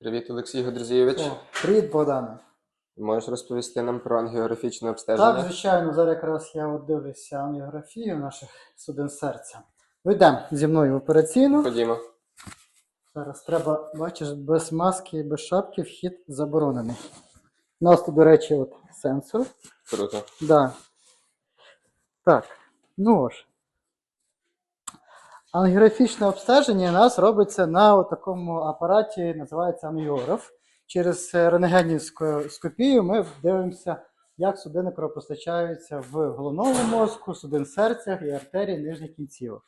Привіт, Олексій Годрзійович. О, привіт, Богдане. Можеш розповісти нам про ангіографічне обстеження? Так, звичайно, зараз якраз я от дивлюся ангіографію наших судин серця. Ну, йдемо зі мною в операційну. Ходімо. Зараз треба, бачиш, без маски, без шапки вхід заборонений. У нас тут, до речі, от сенсор. Круто. Да. Так, ну ж. Ангіографічне обстеження у нас робиться на такому апараті, називається ангіограф. Через рентгенівську скопію ми дивимося, як судини кровопостачаються в головному мозку, судин серця і артерії нижніх кінцівок.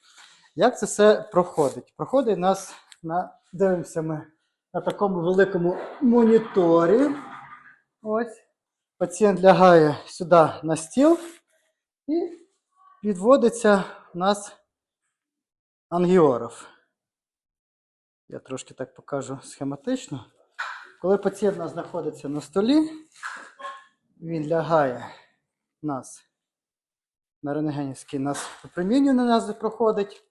Як це все проходить? Проходить нас на дивимося ми на такому великому моніторі. Ось. Пацієнт лягає сюди на стіл і відводиться у нас ангіограф. Я трошки так покажу схематично. Коли пацієнт нас знаходиться на столі, він лягає нас на рентгенівський нас опромінювання на нас проходить.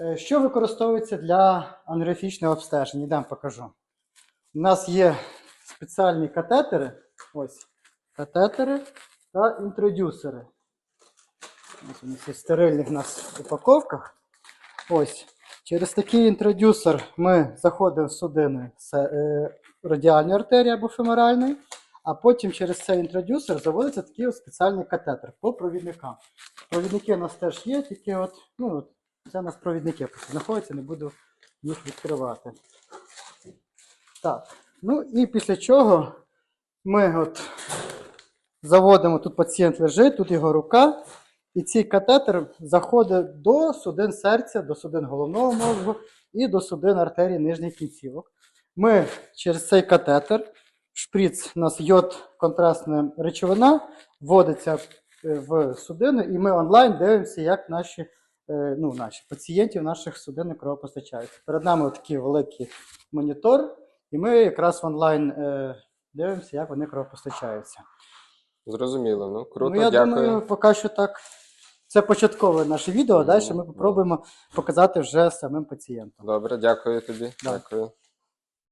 Е, Що використовується для ангіографічного обстеження? Йдемо покажу. У нас є спеціальні катетери. Ось катетери та інтродюсери. Ось вони всі в стерильних нас упаковках. Ось. Через такий інтродюсер ми заходимо в судини з е, радіальної артерії або феморальної, а потім через цей інтродюсер заводиться такий ось спеціальний катетер по провідникам. Провідники у нас теж є, тільки от, ну, це у нас провідники знаходяться, не буду їх відкривати. Так. Ну і після чого ми от заводимо, тут пацієнт лежить, тут його рука, і цей катетер заходить до судин серця, до судин головного мозку і до судин артерії нижніх кінцівок. Ми через цей катетер, шприц у нас йод контрастна речовина, вводиться е, в судину, і ми онлайн дивимося, як наші, е, ну, наші пацієнтів наших судин кровопостачаються. Перед нами такий великий монітор, і ми якраз онлайн е, дивимося, як вони кровопостачаються. Зрозуміло, ну круто, ну, я дякую. думаю, поки що так. Це початкове наше відео, далі Ну, ми ну. спробуємо показати вже самим пацієнтам. Добре, дякую тобі. Да. Дякую.